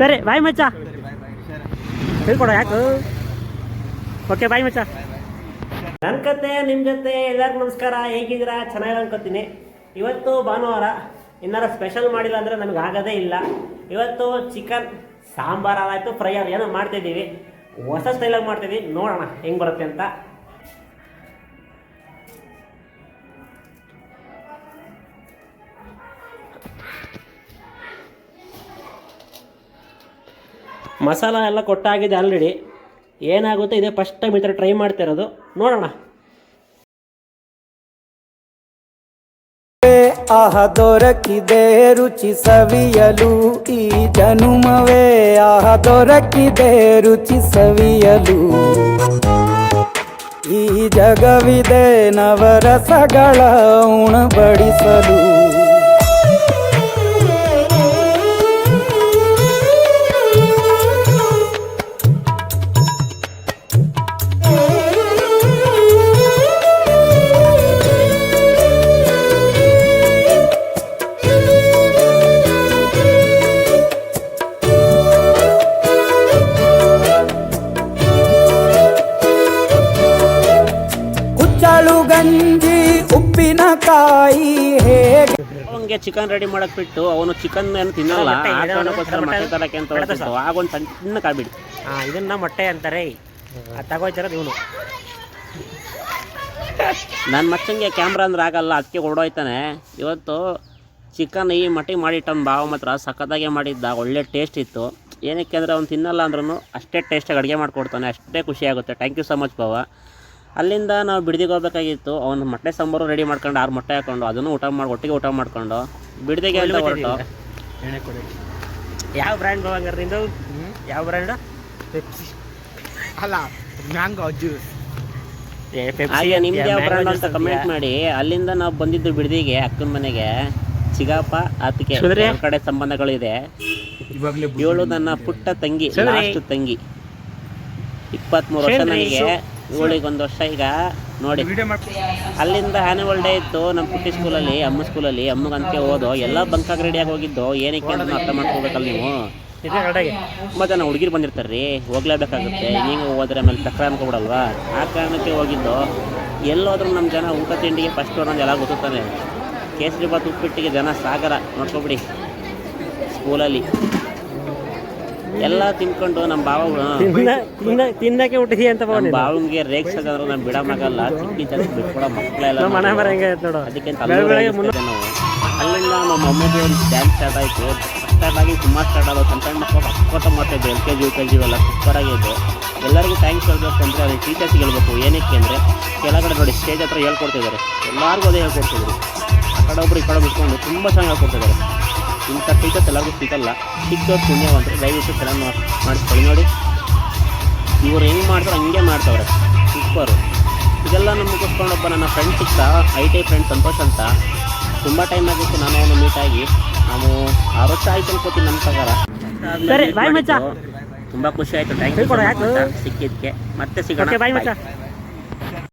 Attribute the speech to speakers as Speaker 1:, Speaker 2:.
Speaker 1: ಸರಿ, ಬಾಯ್ ಮಚ್ಚ. ಹೇಳ್ಕೊಡ, ಯಾಕೆ? ಓಕೆ ಬಾಯ್ ಮಚ್ಚ. ನನ್ನ ಕತೆ ನಿಮ್ಮ ಜೊತೆ ಎಲ್ಲರಿಗೂ ನಮಸ್ಕಾರ. ಹೇಗಿದ್ದೀರಾ? ಚೆನ್ನಾಗಿ ಅನ್ಕೋತೀನಿ. ಇವತ್ತು ಭಾನುವಾರ ಏನಾರು ಸ್ಪೆಷಲ್ ಮಾಡಿಲ್ಲ ಅಂದರೆ ನನಗೆ ಆಗೋದೇ ಇಲ್ಲ. ಇವತ್ತು ಚಿಕನ್ ಸಾಂಬಾರು ಆಯಿತು ಫ್ರೈ ಅದು ಏನೋ ಮಾಡ್ತಿದ್ದೀವಿ. ಹೊಸ ಸ್ಟೈಲಾಗಿ ಮಾಡ್ತಿದ್ದೀವಿ. ನೋಡೋಣ, ಹೆಂಗೆ ಬರುತ್ತೆ ಅಂತ. ಮಸಾಲ ಎಲ್ಲ ಕೊಟ್ಟಾಗಿದೆ ಆಲ್ರೆಡಿ ಏನಾಗುತ್ತೆ? ಇದೇ ಫಸ್ಟ್ ಟೈಮ್ ಈ ಥರ ಟ್ರೈ ಮಾಡ್ತಿರೋದು ನೋಡೋಣ.
Speaker 2: ಆಹ ದೊರಕಿದೆ ರುಚಿ ಸವಿಯಲು ಈ ಜನುಮವೇ. ಆಹ ದೊರಕಿದೆ ರುಚಿ ಸವಿಯಲು ಈ ಜಗವಿದೆ ನವರಸಗಳ ಉಣಬಡಿಸಲು. ಕುಚ್ಚಳು ಗಂಜಿ ಉಪ್ಪಿನಕಾಯಿ ಹೇಗೆ?
Speaker 1: ಅವನಿಗೆ ಚಿಕನ್ ರೆಡಿ ಮಾಡಕ್ ಬಿಟ್ಟು ಅವನು ಚಿಕನ್ ಏನು ತಿನ್ನಲ್ಲ. ಆ
Speaker 3: ಇದು
Speaker 1: ಕಾರಣಕ್ಕೋಸ್ಕರ
Speaker 3: ಮೊಟ್ಟೆ
Speaker 1: ಮೊಟ್ಟೆ ತರಕ್ಕೆ ಅಂತ ಆಗ ಆಗೊಂದು ಸಣ್ಣ ಕಾಬಿಡಿ
Speaker 3: ಆ ಇದನ್ನ ಮೊಟ್ಟೆ ಅಂತಾರೆ. ಅದು ತಗೋಯ್ತಾರದು ಇವನು.
Speaker 1: ನನ್ನ ಮಚ್ಚಂಗೆ ಕ್ಯಾಮ್ರಾ ಅಂದ್ರೆ ಆಗಲ್ಲ ಅದಕ್ಕೆ ಹೊರಡೋಯ್ತಾನೆ. ಇವತ್ತು ಚಿಕನ್ ಈ ಮಟ್ಟಿಗೆ ಮಾಡಿಟ್ಟನ್ ಬಾವ ಮಾತ್ರ ಸಖತ್ತಾಗೆ ಮಾಡಿದ್ದ ಒಳ್ಳೆ ಟೇಸ್ಟ್ ಇತ್ತು. ಏನಕ್ಕೆ ಅಂದರೆ ಅವ್ನು ತಿನ್ನಲ್ಲ ಅಂದ್ರೂ ಅಷ್ಟೇ ಟೇಸ್ಟಾಗಿ ಅಡುಗೆ ಮಾಡಿಕೊಡ್ತಾನೆ ಅಷ್ಟೇ ಖುಷಿ ಆಗುತ್ತೆ. ಥ್ಯಾಂಕ್ ಯು ಸೊ ಮಚ್ ಬಾವ ಅಲ್ಲಿಂದ ನಾವು ಬಿಡದಿಗೆ ಹೋಗ್ಬೇಕಾಗಿತ್ತು. ಅವ್ನು ಮೊಟ್ಟೆ ಸಾಂಬಾರು ರೆಡಿ ಮಾಡ್ಕೊಂಡು ಆರು ಮೊಟ್ಟೆ ಹಾಕೊಂಡು ಅದನ್ನು ಊಟ ಮಾಡಿ ಒಟ್ಟಿಗೆ ಊಟ ಮಾಡ್ಕೊಂಡು ಬಿಡದಿಗೆ ಎಲ್ಲ ಹೊರಟು.
Speaker 3: ಯಾವ ಬ್ರ್ಯಾಂಡ್ ನಿಂದು? ಯಾವ ಬ್ರ್ಯಾಂಡ್
Speaker 4: ಅಲ್ಲ ಮ್ಯಾಂಗೋ ಜ್ಯೂಸ್
Speaker 1: ಹಾಗೆ ನಿಮ್ದು ಯಾವ ಬ್ರ್ಯಾಂಡ್ ಅಂತ ಕಮೆಂಟ್ ಮಾಡಿ. ಅಲ್ಲಿಂದ ನಾವು ಬಂದಿದ್ದು ಬಿಡದಿಗೆ ಅಕ್ಕನ ಮನೆಗೆ. ಚಿಗಾಪ
Speaker 3: ಸುಂದ್ರಿ?
Speaker 1: ಕಡೆ ಸಂಬಂಧಗಳಿದೆ
Speaker 4: ಇವಾಗಲೇ
Speaker 1: ಏಳು ನನ್ನ ಪುಟ್ಟ ತಂಗಿ? ಲಾಸ್ಟ್ ತಂಗಿ. ಇಪ್ಪತ್ಮೂರು ವರ್ಷ ನನಗೆ. ಇವಳಿಗೆ ಒಂದು ವರ್ಷ ಈಗ ನೋಡಿ. ಅಲ್ಲಿಂದ ಆ್ಯನಿವಲ್ ಡೇ ಇತ್ತು ನಮ್ಮ ಪುಟ್ಟಿ ಸ್ಕೂಲಲ್ಲಿ ಅಮ್ಮ ಸ್ಕೂಲಲ್ಲಿ ಅಮ್ಮಗಂತೆ ಓದೋ, ಎಲ್ಲ ಬಂಕಾಗಿ ರೆಡಿಯಾಗಿ ಹೋಗಿದ್ದು, ಏನಕ್ಕೆ ಅಂತ ಅರ್ಥ ಮಾಡ್ಕೋಬೇಕಲ್ಲ ನೀವು? ಮತ್ತೆ ನಾವು ಹುಡುಗಿರು ಬಂದಿರ್ತಾರೆ ರೀ ಹೋಗ್ಲೇಬೇಕಾಗುತ್ತೆ, ನೀವು ಹೋದ್ರೆ ಆಮೇಲೆ ಚಕ್ರ ಅನ್ಕೊಬಿಡಲ್ವಾ? ಆ ಕಾರಣಕ್ಕೆ ಹೋಗಿದ್ದು. ಎಲ್ಲೋದ್ರೂ ನಮ್ಮ ಜನ ಊಟ ತಿಂಡಿಗೆ ಫಸ್ಟ್ ಅನ್ನೋದು ಎಲ್ಲ ಗೊತ್ತಾನೆ ಕೇಸರಿ ಬಾತ್ ಉಪ್ಪಿಟ್ಟಿಗೆ ಜನ ಸಾಗರ, ನೋಡ್ಕೊಬಿಡಿ ಸ್ಕೂಲಲ್ಲಿ ಎಲ್ಲ ತಿನ್ಕೊಂಡು ನಮ್ಮ ಬಾವ
Speaker 3: ತಿನ್ನ ತಿನ್ನ ತಿನ್ನಕ್ಕೆ ಹುಟ್ಟಿ ಅಂತ
Speaker 1: ನಮ್ಮ ರೇಕ್ಸ್ ಹಾಕಿದ್ರು ನಾನು ಬಿಡಮಾಗಲ್ಲ ಚಿಕ್ಕಿ ತರ ಬಿಟ್ಕೊಡ ಮಕ್ಕಳೆಲ್ಲ
Speaker 3: ಮನೆ ಮರ ಹೆಂಗೆ ನೋಡು.
Speaker 1: ಅದಕ್ಕೆ ಅಲ್ಲಿಂದ ನಮ್ಮ ಮೊಮ್ಮಗು ಡ್ಯಾನ್ಸ್ ಸ್ಟಾರ್ಟ್ ಆಯಿತು. ಸ್ಟಾರ್ಟ್ ಆಗಿ ಸುಮಾರು ಸ್ಟಾರ್ಟ್ ಆಗೋದು ಸಣ್ಣ ಸಣ್ಣ ಮಕ್ಕಳು ಮಾಡ್ತಾಯಿದ್ರು L K G U K G ಎಲ್ಲ ಸೂಪರ್ ಆಗಿದ್ದು ಎಲ್ಲರಿಗೂ ಥ್ಯಾಂಕ್ಸ್ ಹೇಳ್ಬೇಕು ಅಂದರೆ ಅದಕ್ಕೆ ಟೀಚರ್ಸ್ಗೆ ಹೇಳ್ಬೇಕು. ಏನಕ್ಕೆ ಅಂದರೆ ಕೆಳಗಡೆ ನೋಡಿ ಸ್ಟೇಜ್ ಹತ್ರ ಹೇಳ್ಕೊಡ್ತಿದ್ದಾರೆ. ಎಲ್ಲರಿಗೂ ಅದೇ ಹೇಳ್ಕೊಡ್ತಿದ್ರು. ಆ ಕಡೆ ಒಬ್ರು ಈ ಕಡೆ ಬಿಟ್ಕೊಂಡು ತುಂಬ ಚೆನ್ನಾಗಿ ಹೇಳ್ಕೊಡ್ತಿದ್ದಾರೆ. ಇಂಥ ಫೀಚರ್ಸ್ ಎಲ್ಲರಿಗೂ ಸಿಗಲ್ಲ. ಸಿಕ್ತವ್ರು ಪುಣ್ಯವಂತರು ದಯವಿಟ್ಟು ಚೆನ್ನಾಗಿ ಮಾಡಿ ಮಾಡಿಸ್ಕೊಳ್ಳಿ ನೋಡಿ. ಇವರು ಹೆಂಗೆ ಮಾಡ್ತಾರೆ ಹಂಗೆ ಮಾಡ್ತಾವ್ರೆ. ಸೂಪರು. ಇದೆಲ್ಲ ನಮಗೋಸ್ಕೊಂಡೊಬ್ಬ ನನ್ನ ಫ್ರೆಂಡ್ ಸಿಕ್ತ ಐ ಟಿ ಫ್ರೆಂಡ್ ಸಂತೋಷ್ ಅಂತ. ತುಂಬ ಟೈಮ್ ಆಗಿತ್ತು ನಾನು ಅವನು ಮೀಟ್ ಆಗಿ. ನಾವು ಆರು ವರ್ಷ ಆಯ್ತು ಅನ್ಕೋತೀನಿ ನಮ್ಮ ಪ್ರಕಾರ. ತುಂಬ ಖುಷಿ ಆಯಿತು. Thank you? ಸಿಕ್ಕಿದ್ದಕ್ಕೆ. ಮತ್ತೆ ಸಿಗೋಣ.